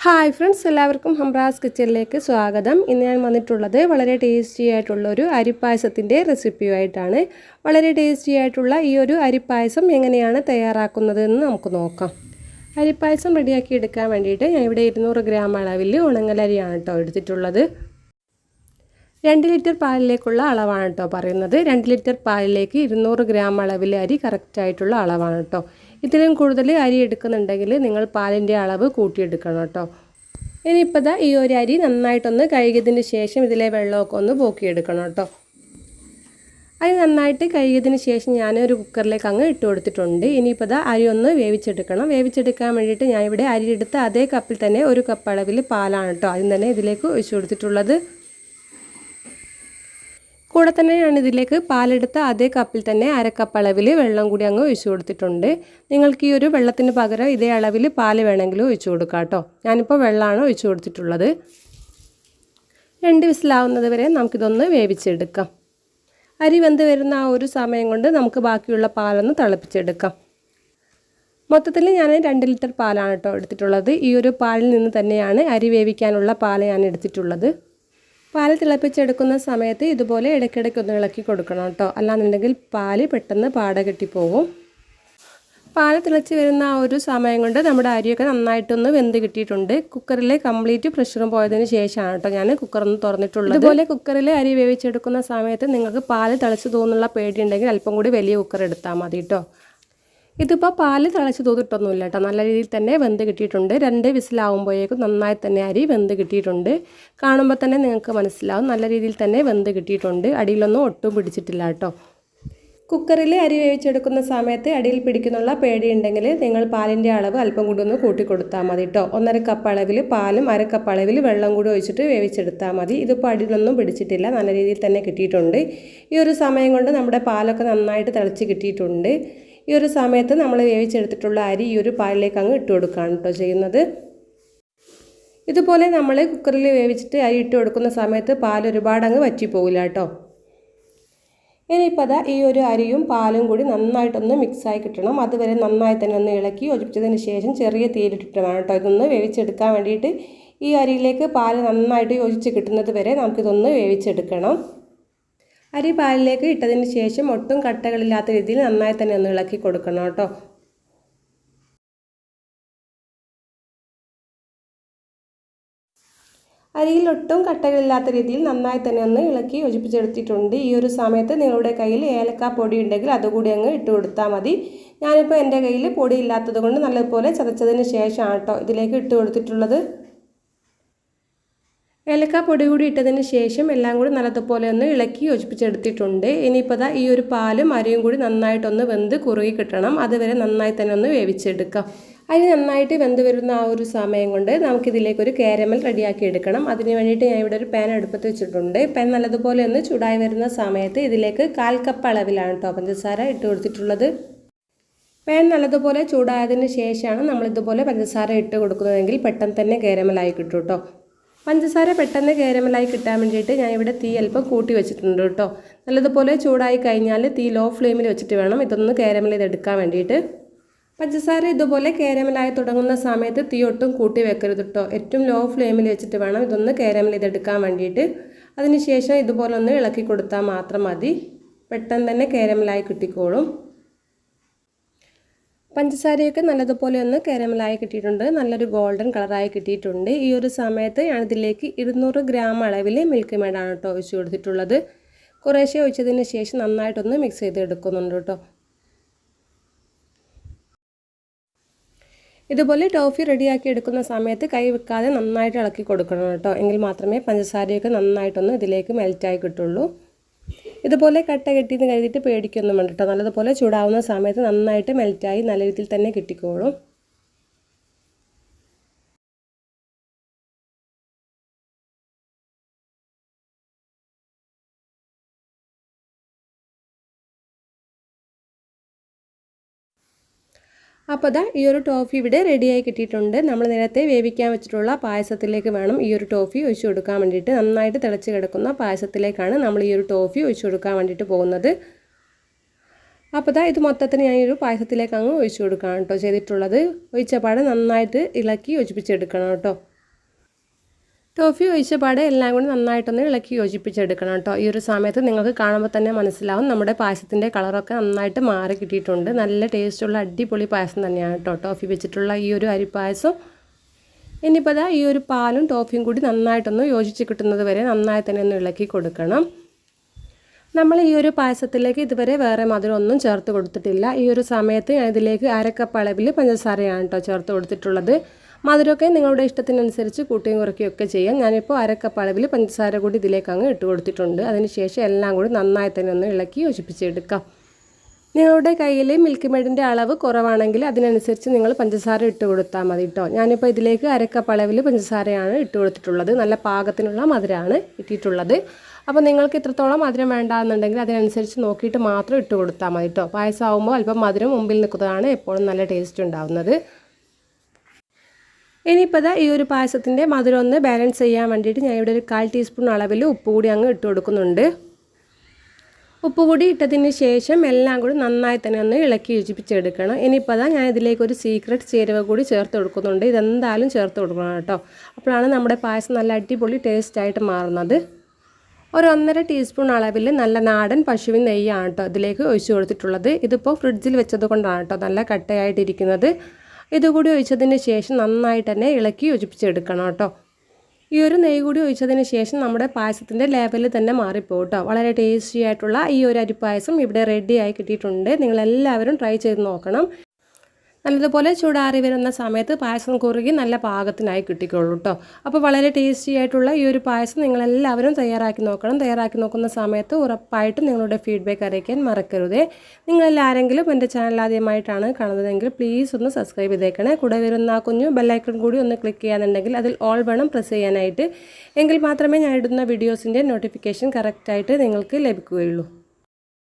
Hi friends എല്ലാവർക്കും ഹംറാസ് കിച്ചണിലേക്ക് സ്വാഗതം. ഇന്ന് ഞാൻ വന്നിട്ടുള്ളത് വളരെ ടേസ്റ്റി ആയിട്ടുള്ള ഒരു അരിപ്പായസത്തിന്റെ റെസിപ്പിയുമായിട്ടാണ് വളരെ ടേസ്റ്റി ആയിട്ടുള്ള ഈ ഒരു അരിപ്പായസം എങ്ങനെയാണ് തയ്യാറാക്കുന്നത് എന്ന് നമുക്ക് നോക്കാം. അരിപ്പായസം റെഡിയാക്കി എടുക്കാൻ വേണ്ടിയിട്ട് ഞാൻ ഇവിടെ ഇരുന്നൂറ് ഗ്രാം അളവിൽ ഉണങ്ങലരിയാണ് കേട്ടോ എടുത്തിട്ടുള്ളത്. രണ്ട് ലിറ്റർ പാലിലേക്കുള്ള അളവാണ് കേട്ടോ പറയുന്നത്. രണ്ട് ലിറ്റർ പാലിലേക്ക് ഇരുന്നൂറ് ഗ്രാം അളവിലെ അരി കറക്റ്റായിട്ടുള്ള അളവാണ് കേട്ടോ. ഇതിലും കൂടുതൽ അരി എടുക്കുന്നുണ്ടെങ്കിൽ നിങ്ങൾ പാലിന്റെ അളവ് കൂട്ടിയെടുക്കണം കേട്ടോ. ഇനിയിപ്പോൾ ദാ ഈ ഒരു അരി നന്നായിട്ടൊന്ന് കഴുകിയതിന് ശേഷം ഇതിലെ വെള്ളമൊക്കെ ഒന്ന് പോക്കിയെടുക്കണം കേട്ടോ. അരി നന്നായിട്ട് കഴുകിയതിന് ശേഷം ഞാൻ ഒരു കുക്കറിലേക്ക് അങ്ങ് ഇട്ട് കൊടുത്തിട്ടുണ്ട്. ഇനിയിപ്പോൾ ദാ അരി ഒന്ന് വേവിച്ചെടുക്കണം. വേവിച്ചെടുക്കാൻ വേണ്ടിയിട്ട് ഞാനിവിടെ അരി എടുത്ത് അതേ കപ്പിൽ തന്നെ ഒരു കപ്പ് അളവിൽ പാലാണ് കേട്ടോ. ആദ്യം തന്നെ ഇതിലേക്ക് ഒഴിച്ചു കൊടുത്തിട്ടുള്ളത്. കൂടെ തന്നെയാണ് ഇതിലേക്ക് പാലെടുത്ത അതേ കപ്പിൽ തന്നെ അരക്കപ്പ് അളവിൽ വെള്ളം കൂടി അങ്ങ് ഒഴിച്ചു കൊടുത്തിട്ടുണ്ട്. നിങ്ങൾക്ക് ഈ ഒരു വെള്ളത്തിന് പകരം ഇതേ അളവിൽ പാൽ വേണമെങ്കിലും ഒഴിച്ചു കൊടുക്കാം കേട്ടോ. ഞാനിപ്പോൾ വെള്ളമാണ് ഒഴിച്ചു കൊടുത്തിട്ടുള്ളത്. രണ്ട് വിസിലാവുന്നത് വരെ നമുക്കിതൊന്ന് വേവിച്ചെടുക്കാം. അരി വെന്ത് വരുന്ന ആ ഒരു സമയം കൊണ്ട് നമുക്ക് ബാക്കിയുള്ള പാലൊന്ന് തിളപ്പിച്ചെടുക്കാം. മൊത്തത്തിൽ ഞാൻ രണ്ട് ലിറ്റർ പാലാണ് കേട്ടോ എടുത്തിട്ടുള്ളത്. ഈ ഒരു പാലിൽ നിന്ന് തന്നെയാണ് അരി വേവിക്കാനുള്ള പാൽ ഞാൻ എടുത്തിട്ടുള്ളത്. പാൽ തിളപ്പിച്ചെടുക്കുന്ന സമയത്ത് ഇതുപോലെ ഇടയ്ക്കിടയ്ക്ക് ഒന്ന് ഇളക്കി കൊടുക്കണം കേട്ടോ. അല്ലാന്നുണ്ടെങ്കിൽ പാൽ പെട്ടെന്ന് പാട കെട്ടിപ്പോകും പാൽ തിളച്ച് വരുന്ന ആ ഒരു സമയം കൊണ്ട് നമ്മുടെ അരിയൊക്കെ നന്നായിട്ടൊന്ന് വെന്ത് കിട്ടിയിട്ടുണ്ട്. കുക്കറിലെ കംപ്ലീറ്റ് പ്രഷറും പോയതിന് ശേഷമാണ് കേട്ടോ ഞാൻ കുക്കറൊന്ന് തുറന്നിട്ടുള്ളത്. അതുപോലെ കുക്കറിൽ അരി വേവിച്ചെടുക്കുന്ന സമയത്ത് നിങ്ങൾക്ക് പാൽ തിളച്ച് തോന്നുള്ള പേടിയുണ്ടെങ്കിൽ അല്പം കൂടി വലിയ കുക്കർ എടുത്താൽ മതി കേട്ടോ. ഇതിപ്പോൾ പാൽ തിളച്ച് തോന്നിട്ടൊന്നുമില്ല കേട്ടോ. നല്ല രീതിയിൽ തന്നെ വെന്ത് കിട്ടിയിട്ടുണ്ട്. രണ്ട് വിസിലാവുമ്പോഴേക്കും നന്നായി തന്നെ അരി വെന്ത് കിട്ടിയിട്ടുണ്ട്. കാണുമ്പോൾ തന്നെ നിങ്ങൾക്ക് മനസ്സിലാവും. നല്ല രീതിയിൽ തന്നെ വെന്ത് കിട്ടിയിട്ടുണ്ട്. അടിയിലൊന്നും ഒട്ടും പിടിച്ചിട്ടില്ല കേട്ടോ. കുക്കറിൽ അരി വേവിച്ചെടുക്കുന്ന സമയത്ത് അടിയിൽ പിടിക്കുന്നുള്ള പേടിയുണ്ടെങ്കിൽ നിങ്ങൾ പാലിന്റെ അളവ് അല്പം കൂടി ഒന്ന് കൂട്ടി കൊടുത്താൽ മതി കേട്ടോ. ഒന്നര കപ്പ് അളവിൽ പാലും അര കപ്പ് അളവിൽ വെള്ളം കൂടി ഒഴിച്ചിട്ട് വേവിച്ചെടുത്താൽ മതി. ഇതിപ്പോൾ അടിയിലൊന്നും പിടിച്ചിട്ടില്ല. നല്ല രീതിയിൽ തന്നെ കിട്ടിയിട്ടുണ്ട്. ഈ ഒരു സമയം കൊണ്ട് നമ്മുടെ പാലൊക്കെ നന്നായിട്ട് തിളച്ച് കിട്ടിയിട്ടുണ്ട്. ഈ ഒരു സമയത്ത് നമ്മൾ വേവിച്ചെടുത്തിട്ടുള്ള അരി ഈ ഒരു പാലിലേക്ക് അങ്ങ് ഇട്ട് കൊടുക്കുകയാണ് കേട്ടോ ചെയ്യുന്നത്. ഇതുപോലെ നമ്മൾ കുക്കറിൽ വേവിച്ചിട്ട് അരി ഇട്ട് കൊടുക്കുന്ന സമയത്ത് പാൽ ഒരുപാട് അങ്ങ് വറ്റിപ്പോകില്ല കേട്ടോ. ഇനിയിപ്പോൾ അതാ ഈ ഒരു അരിയും പാലും കൂടി നന്നായിട്ടൊന്ന് മിക്സായി കിട്ടണം. അതുവരെ നന്നായി തന്നെ ഒന്ന് ഇളക്കി ഒഴിപ്പിച്ചതിന് ശേഷം ചെറിയ തീയിലിട്ടിട്ട് വേണം കേട്ടോ. ഇതൊന്ന് വേവിച്ചെടുക്കാൻ വേണ്ടിയിട്ട് ഈ അരിയിലേക്ക് പാൽ നന്നായിട്ട് യോജിച്ച് കിട്ടുന്നത് വരെ നമുക്കിതൊന്ന് വേവിച്ചെടുക്കണം. അരി പാലിലേക്ക് ഇട്ടതിന് ശേഷം ഒട്ടും കട്ടകളില്ലാത്ത രീതിയിൽ നന്നായി തന്നെ ഒന്ന് ഇളക്കി കൊടുക്കണം കേട്ടോ. അരിയിൽ ഒട്ടും കട്ടകളില്ലാത്ത രീതിയിൽ നന്നായി തന്നെ ഒന്ന് ഇളക്കി യോജിപ്പിച്ചെടുത്തിട്ടുണ്ട്. ഈ ഒരു സമയത്ത് നിങ്ങളുടെ കയ്യിൽ ഏലക്ക പൊടി ഉണ്ടെങ്കിൽ അതുകൂടി അങ്ങ് ഇട്ട് കൊടുത്താൽ മതി. ഞാനിപ്പോൾ എന്റെ കയ്യിൽ പൊടി ഇല്ലാത്തത് കൊണ്ട് നല്ലതുപോലെ ചതച്ചതിന് ശേഷമാണ് കേട്ടോ ഇതിലേക്ക് ഇട്ട് കൊടുത്തിട്ടുള്ളത്. ഏലക്ക പൊടി കൂടി ഇട്ടതിന് ശേഷം എല്ലാം കൂടി നല്ലതുപോലെ ഒന്ന് ഇളക്കി യോജിപ്പിച്ചെടുത്തിട്ടുണ്ട്. ഇനിയിപ്പോൾ ഈ ഒരു പാലും അരിയും കൂടി നന്നായിട്ടൊന്ന് വെന്ത് കുറുകി കിട്ടണം. അതുവരെ നന്നായി തന്നെ ഒന്ന് വേവിച്ചെടുക്കാം. അരി നന്നായിട്ട് വെന്ത് വരുന്ന ആ ഒരു സമയം കൊണ്ട് നമുക്കിതിലേക്ക് ഒരു കാരമൽ റെഡിയാക്കി എടുക്കണം. അതിന് വേണ്ടിയിട്ട് ഞാൻ ഇവിടെ ഒരു പാൻ അടുപ്പത്ത് വെച്ചിട്ടുണ്ട്. പാൻ നല്ലതുപോലെ ഒന്ന് ചൂടായി വരുന്ന സമയത്ത് ഇതിലേക്ക് കാൽ കപ്പ് അളവിലാണ് കേട്ടോ പഞ്ചസാര ഇട്ട് കൊടുത്തിട്ടുള്ളത്. പാൻ നല്ലതുപോലെ ചൂടായതിന് ശേഷമാണ് നമ്മളിതുപോലെ പഞ്ചസാര ഇട്ട് കൊടുക്കുന്നതെങ്കിൽ പെട്ടെന്ന് തന്നെ കാരമലായി കിട്ടും കേട്ടോ പഞ്ചസാര പെട്ടെന്ന് കേരമലായി കിട്ടാൻ വേണ്ടിയിട്ട് ഞാൻ ഇവിടെ തീ അല്പം കൂട്ടി വെച്ചിട്ടുണ്ട് കേട്ടോ. നല്ലതുപോലെ ചൂടായി കഴിഞ്ഞാൽ തീ ലോ ഫ്ലെയിമിൽ വെച്ചിട്ട് വേണം. ഇതൊന്ന് കേരമൽ ചെയ്തെടുക്കാൻ വേണ്ടിയിട്ട്. പഞ്ചസാര ഇതുപോലെ കേരമലായി തുടങ്ങുന്ന സമയത്ത് തീ ഒട്ടും കൂട്ടി വെക്കരുത് കേട്ടോ. ഏറ്റവും ലോ ഫ്ലെയിമിൽ വെച്ചിട്ട് വേണം ഇതൊന്ന് കേരമൽ ചെയ്തെടുക്കാൻ വേണ്ടിയിട്ട്. അതിനുശേഷം ഇതുപോലെ ഒന്ന് ഇളക്കി കൊടുത്താൽ മാത്രം മതി. പെട്ടെന്ന് തന്നെ കേരമലായി കിട്ടിക്കോളും. പഞ്ചസാരയൊക്കെ നല്ലതുപോലെ ഒന്ന് കാരമലായി കിട്ടിയിട്ടുണ്ട്. നല്ലൊരു ഗോൾഡൻ കളറായി കിട്ടിയിട്ടുണ്ട്. ഈ ഒരു സമയത്ത് ഞാനിതിലേക്ക് ഇരുന്നൂറ് ഗ്രാം അളവിൽ മിൽക്ക് മേഡാണ് കേട്ടോ ഒഴിച്ചു കൊടുത്തിട്ടുള്ളത്. കുറേശ്ശെ ഒഴിച്ചതിന് ശേഷം നന്നായിട്ടൊന്ന് മിക്സ് ചെയ്തെടുക്കുന്നുണ്ട് കേട്ടോ ഇതുപോലെ ടോഫി റെഡിയാക്കി എടുക്കുന്ന സമയത്ത് കൈ വെക്കാതെ നന്നായിട്ട് ഇളക്കി കൊടുക്കണം കേട്ടോ എങ്കിൽ മാത്രമേ പഞ്ചസാരയൊക്കെ നന്നായിട്ടൊന്ന് ഇതിലേക്ക് മെൽറ്റായി കിട്ടുള്ളൂ. ഇതുപോലെ കട്ട കെട്ടിയെന്ന് കരുതിയിട്ട് പേടിക്കൊന്നും വേണ്ട കേട്ടോ നല്ലതുപോലെ ചൂടാവുന്ന സമയത്ത് നന്നായിട്ട് മെൽറ്റായി നല്ല രീതിയിൽ തന്നെ കിട്ടിക്കോളും. അപ്പോൾ അതാ ഈ ഒരു ടോഫി ഇവിടെ റെഡിയായി കിട്ടിയിട്ടുണ്ട്. നമ്മൾ നേരത്തെ വേവിക്കാൻ വെച്ചിട്ടുള്ള പായസത്തിലേക്ക് വേണം ഈ ഒരു ടോഫി ഒഴിച്ചു കൊടുക്കാൻ വേണ്ടിയിട്ട്. നന്നായിട്ട് തിളച്ച് കിടക്കുന്ന പായസത്തിലേക്കാണ് നമ്മൾ ഈ ഒരു ടോഫി ഒഴിച്ചു കൊടുക്കാൻ വേണ്ടിയിട്ട് പോകുന്നത്. അപ്പോൾ ഇതാ ഇത് മൊത്തത്തിന് ഞാൻ ഈ ഒരു പായസത്തിലേക്ക് അങ്ങ് ഒഴിച്ചു കൊടുക്കുകയാണ് കേട്ടോ ചെയ്തിട്ടുള്ളത്. ഒഴിച്ചപാട് നന്നായിട്ട് ഇളക്കി യോജിപ്പിച്ചെടുക്കണം കേട്ടോ. ടോഫി ഒഴിച്ച പാടെ എല്ലാം കൂടി നന്നായിട്ടൊന്ന് ഇളക്കി യോജിപ്പിച്ചെടുക്കണം കേട്ടോ. ഈ ഒരു സമയത്ത് നിങ്ങൾക്ക് കാണുമ്പോൾ തന്നെ മനസ്സിലാവും നമ്മുടെ പായസത്തിന്റെ കളറൊക്കെ നന്നായിട്ട് മാറി കിട്ടിയിട്ടുണ്ട്. നല്ല ടേസ്റ്റുള്ള അടിപൊളി പായസം തന്നെയാണ് കേട്ടോ ടോഫി വെച്ചിട്ടുള്ള ഈ ഒരു അരിപ്പായസം ഇനിയിപ്പോൾ ദാ ഈ ഒരു പാലും ടോഫിയും കൂടി നന്നായിട്ടൊന്ന് യോജിച്ച് കിട്ടുന്നത് വരെ നന്നായി തന്നെ ഒന്ന് ഇളക്കി കൊടുക്കണം. നമ്മൾ ഈ ഒരു പായസത്തിലേക്ക് ഇതുവരെ വേറെ മധുരം ഒന്നും ചേർത്ത് കൊടുത്തിട്ടില്ല. ഈ ഒരു സമയത്ത് ഞാൻ ഇതിലേക്ക് അരക്കപ്പ് അളവിൽ പഞ്ചസാരയാണ് കേട്ടോ ചേർത്ത് കൊടുത്തിട്ടുള്ളത്. മധുരമൊക്കെ നിങ്ങളുടെ ഇഷ്ടത്തിനനുസരിച്ച് കൂട്ടിയും കുറയ്ക്കുകയും ഒക്കെ ചെയ്യാം. ഞാനിപ്പോൾ അരക്കപ്പ് അളവിൽ പഞ്ചസാര കൂടി ഇതിലേക്ക് അങ്ങ് ഇട്ട് കൊടുത്തിട്ടുണ്ട്. അതിനുശേഷം എല്ലാം കൂടി നന്നായി തന്നെ ഒന്ന് ഇളക്കി യോജിപ്പിച്ചെടുക്കാം. നിങ്ങളുടെ കയ്യിൽ മിൽക്ക് മെയ്ഡിന്റെ അളവ് കുറവാണെങ്കിൽ അതിനനുസരിച്ച് നിങ്ങൾ പഞ്ചസാര ഇട്ട് കൊടുത്താൽ മതി കേട്ടോ. ഞാനിപ്പോൾ ഇതിലേക്ക് അരക്കപ്പ് അളവിൽ പഞ്ചസാരയാണ് ഇട്ട് കൊടുത്തിട്ടുള്ളത്. നല്ല പാകത്തിനുള്ള മധുരമാണ് ഇട്ടിട്ടുള്ളത് അപ്പോൾ നിങ്ങൾക്ക് ഇത്രത്തോളം മധുരം വേണ്ടാന്നുണ്ടെങ്കിൽ അതിനനുസരിച്ച് നോക്കിയിട്ട് മാത്രം ഇട്ട് കൊടുത്താൽ മതി കേട്ടോ. പായസം ആകുമ്പോൾ അല്പം മധുരം മുമ്പിൽ നിൽക്കുന്നതാണ് എപ്പോഴും നല്ല ടേസ്റ്റ് ഉണ്ടാവുന്നത്. ഇനിയിപ്പോൾ ഇതാ ഈ ഒരു പായസത്തിന്റെ മധുരം ഒന്ന് ബാലൻസ് ചെയ്യാൻ വേണ്ടിയിട്ട് ഞാൻ ഇവിടെ ഒരു കാൽ ടീസ്പൂൺ അളവിൽ ഉപ്പ് കൂടി അങ്ങ് ഇട്ട് കൊടുക്കുന്നുണ്ട്. ഉപ്പ് കൂടി ഇട്ടതിന് ശേഷം എല്ലാം കൂടി നന്നായി തന്നെ ഒന്ന് ഇളക്കി യോജിപ്പിച്ചെടുക്കണം. ഇനിയിപ്പോൾ അതാ ഞാൻ ഇതിലേക്ക് ഒരു സീക്രട്ട് ചേരുവ കൂടി ചേർത്ത് കൊടുക്കുന്നുണ്ട്. ഇതെന്തായാലും ചേർത്ത് കൊടുക്കണം കേട്ടോ. അപ്പോഴാണ് നമ്മുടെ പായസം നല്ല അടിപൊളി ടേസ്റ്റായിട്ട് മാറുന്നത്. ഒരു ഒന്നര ടീസ്പൂൺ അളവിൽ നല്ല നാടൻ പശുവിൻ നെയ്യാണ് കേട്ടോ ഇതിലേക്ക് ഒഴിച്ചു കൊടുത്തിട്ടുള്ളത്. ഇതിപ്പോൾ ഫ്രിഡ്ജിൽ വെച്ചത് കൊണ്ടാണ് കേട്ടോ നല്ല കട്ടയായിട്ടിരിക്കുന്നത്. ഇതുകൂടി ഒഴിച്ചതിന് ശേഷം നന്നായിട്ട് തന്നെ ഇളക്കി യോജിപ്പിച്ചെടുക്കണം കേട്ടോ. ഈ ഒരു നെയ്യ് കൂടി ഒഴിച്ചതിന് ശേഷം നമ്മുടെ പായസത്തിന്റെ ലെവൽ തന്നെ മാറിപ്പോകും കേട്ടോ. വളരെ ടേസ്റ്റി ആയിട്ടുള്ള ഈ ഒരു അരിപ്പായസം ഇവിടെ റെഡിയായി കിട്ടിയിട്ടുണ്ട്. നിങ്ങളെല്ലാവരും ട്രൈ ചെയ്ത് നോക്കണം. നല്ലതുപോലെ ചൂടാറി വരുന്ന സമയത്ത് പായസം കുറുകി നല്ല പാകത്തിനായി കിട്ടിക്കോളൂ കേട്ടോ അപ്പോൾ വളരെ ടേസ്റ്റി ആയിട്ടുള്ള ഈ ഒരു പായസം നിങ്ങളെല്ലാവരും തയ്യാറാക്കി നോക്കണം. തയ്യാറാക്കി നോക്കുന്ന സമയത്ത് ഉറപ്പായിട്ടും നിങ്ങളുടെ ഫീഡ്ബാക്ക് അറിയിക്കാൻ മറക്കരുതേ. നിങ്ങളെല്ലാരെങ്കിലും എന്റെ ചാനൽ ആദ്യമായിട്ടാണ് കാണുന്നതെങ്കിൽ പ്ലീസ് ഒന്ന് സബ്സ്ക്രൈബ് ചെയ്തേക്കണേ. കൂടെ വരുന്ന കുഞ്ഞു ബെല്ലൈക്കൺ കൂടി ഒന്ന് ക്ലിക്ക് ചെയ്യാന്നുണ്ടെങ്കിൽ അതിൽ ഓൾ വേണം പ്രസ് ചെയ്യാനായിട്ട്. എങ്കിൽ മാത്രമേ ഞാൻ ഇടുന്ന വീഡിയോസിന്റെ നോട്ടിഫിക്കേഷൻ കറക്റ്റായിട്ട് നിങ്ങൾക്ക് ലഭിക്കുകയുള്ളൂ.